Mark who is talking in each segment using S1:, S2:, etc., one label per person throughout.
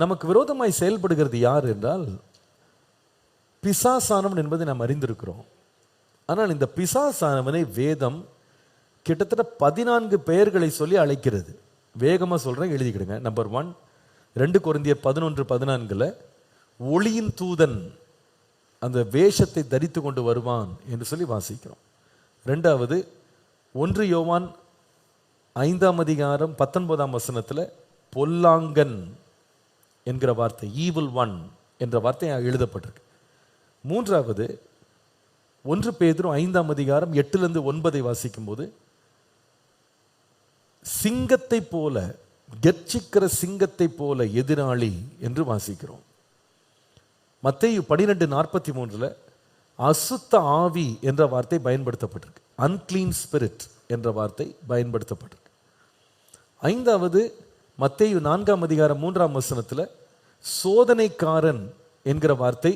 S1: நமக்கு விரோதமாய் செயல்படுகிறது யார் என்றால் பிசாசானவன் என்பதை நாம் அறிந்திருக்கிறோம். ஆனால் இந்த பிசாசானவனை வேதம் கிட்டத்தட்ட பதினான்கு பெயர்களை சொல்லி அழைக்கிறது. வேகமாக சொல்கிறேன் எழுதிக்கிடுங்க. நம்பர் ஒன் ரெண்டு கொரிந்தியர் பதினொன்று பதினான்கில் ஒளியின் தூதன் அந்த வேஷத்தை தரித்து கொண்டு வருவான் என்று சொல்லி வாசிக்கிறோம். ரெண்டாவது ஒன்று யோவான் ஐந்தாம் அதிகாரம் பத்தொன்பதாம் வசனத்தில் பொல்லாங்கன் என்கிற வார்த்தை ஈவில் ஒன் என்ற வார்த்தை எழுதப்பட்டிருக்கு. மூன்றாவது ஒன்று பேதரும் ஐந்தாம் அதிகாரம் எட்டுலேருந்து ஒன்பதை வாசிக்கும்போது சிங்கத்தை போல கர்ச்சிக்கிற சிங்கத்தை போல எதிராளி என்று வாசிக்கிறோம். மத்திய பனிரெண்டு நாற்பத்தி மூன்றில் அசுத்த ஆவி என்ற வார்த்தை பயன்படுத்தப்பட்டிருக்கு. அன்கிளீன் ஸ்பிரிட் என்ற வார்த்தை பயன்படுத்தப்பட்டிருக்கு. ஐந்தாவது மத்தேயு நான்காம் அதிகாரம் மூன்றாம் வசனத்தில் சோதனைக்காரன் என்கிற வார்த்தை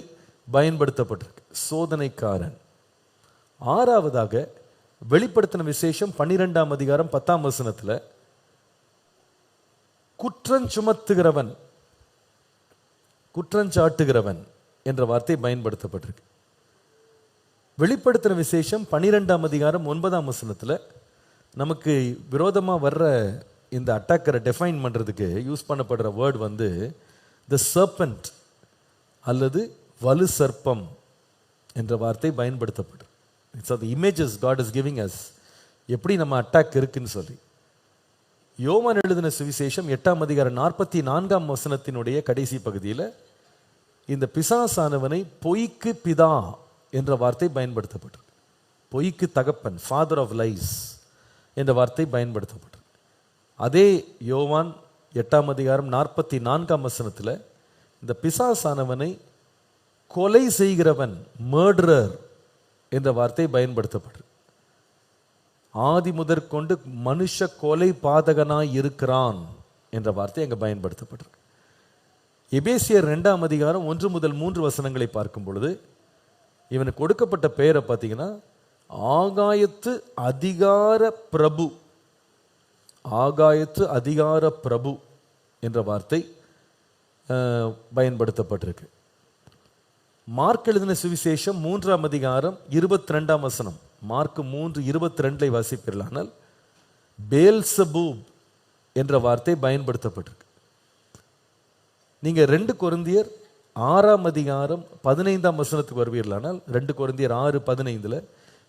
S1: பயன்படுத்தப்பட்டிருக்கு. சோதனைக்காரன். ஆறாவதாக வெளிப்படுத்தின விசேஷம் பன்னிரெண்டாம் அதிகாரம் பத்தாம் வசனத்தில் குற்றஞ்சுமத்துகிறவன் குற்றஞ்சாட்டுகிறவன் என்ற வார்த்தை பயன்படுத்தப்பட்டிருக்கு. வெளிப்படுத்தின விசேஷம் பன்னிரெண்டாம் அதிகாரம் ஒன்பதாம் வசனத்தில் நமக்கு விரோதமாக வர்ற இந்த அட்டாக்கரை டிஃபைன் பண்ணுறதுக்கு யூஸ் பண்ணப்படுற வேர்டு வந்து த சர்பண்ட் அல்லது வலு சர்ப்பம் என்ற வார்த்தை பயன்படுத்தப்படும். It's are images God is giving us எப்படி நம்ம அட்டாக் இருக்குன்னு சொல்லி. யோவான் எழுதின சுவிசேஷம் எட்டாம் அதிகாரம் நாற்பத்தி நான்காம் வசனத்தினுடைய கடைசி பகுதியில் இந்த பிசாசானவனை பொய்க்கு பிதா என்ற வார்த்தை பயன்படுத்தப்பட்டிருக்கு. பொய்க்கு தகப்பன் ஃபாதர் ஆஃப் லைஸ் என்ற வார்த்தை பயன்படுத்தப்பட்டிருக்கு. அதே யோவான் எட்டாம் அதிகாரம் நாற்பத்தி நான்காம் வசனத்தில் இந்த பிசாசானவனை கொலை செய்கிறவன் மர்டரர் என்ற வார்த்தை பயன்படுத்தப்படுது. ஆதி முதற்கொண்டு மனுஷ கொலை பாதகனாய் இருக்கிறான் என்ற வார்த்தை அங்கே பயன்படுத்தப்பட்டிருக்கு எபேசியர் ரெண்டாம் அதிகாரம் ஒன்று முதல் மூன்று வசனங்களை பார்க்கும் பொழுது இவனுக்கு கொடுக்கப்பட்ட பெயரை பார்த்தீங்கன்னா ஆகாயத்து அதிகார பிரபு. ஆகாயத்து அதிகார பிரபு. என்ற வார்த்தை பயன்படுத்தப்பட்டிருக்கு. மார்க் எழுதின சுவிசேஷம் மூன்றாம் அதிகாரம் இருபத்தி ரெண்டாம் வசனம். மார்க் மூன்று இருபத்தி ரெண்டை வாசிப்பீர்களானால் பேல்சபூப் என்ற வார்த்தை பயன்படுத்தப்பட்டிருக்கு. நீங்க ரெண்டு கொரிந்தியர் ஆறாம் அதிகாரம் பதினைந்தாம் வசனத்துக்கு வருவீர்களானால் ரெண்டு கொரிந்தியர் ஆறு பதினைந்துல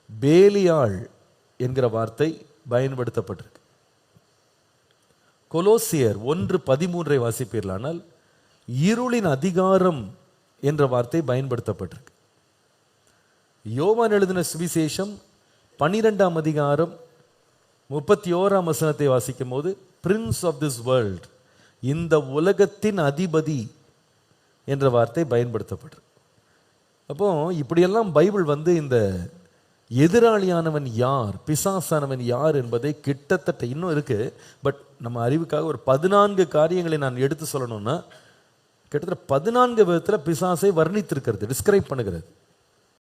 S1: பேலியாள் என்கிற வார்த்தை பயன்படுத்தப்பட்டிருக்கு. கொலோசியர் ஒன்று பதிமூன்றை வாசிப்பீர்களானால் இருளின் அதிகாரம் என்ற வார்த்தை பயன்படுத்தப்பட்டிருக்கு. யோவான் எழுதின சுவிசேஷம் பன்னிரெண்டாம் அதிகாரம் முப்பத்தி ஓராம் வசனத்தை வாசிக்கும் போது பிரின்ஸ் ஆஃப் திஸ் வேர்ல்ட் இந்த உலகத்தின் அதிபதி என்ற வார்த்தை பயன்படுத்தப்பட்டிருக்கு. அப்போ இப்படியெல்லாம் பைபிள் வந்து இந்த எதிராளியானவன் யார் பிசாசானவன் யார் என்பதை கிட்டத்தட்ட இன்னும் இருக்குது பட் நம்ம அறிவுக்காக ஒரு பதினான்கு காரியங்களை நான் எடுத்து சொல்லணும்னா கிட்டத்தட்ட பதினான்கு விதத்தில் பிசாசை வர்ணித்திருக்கிறது டிஸ்கிரைப் பண்ணுகிறது.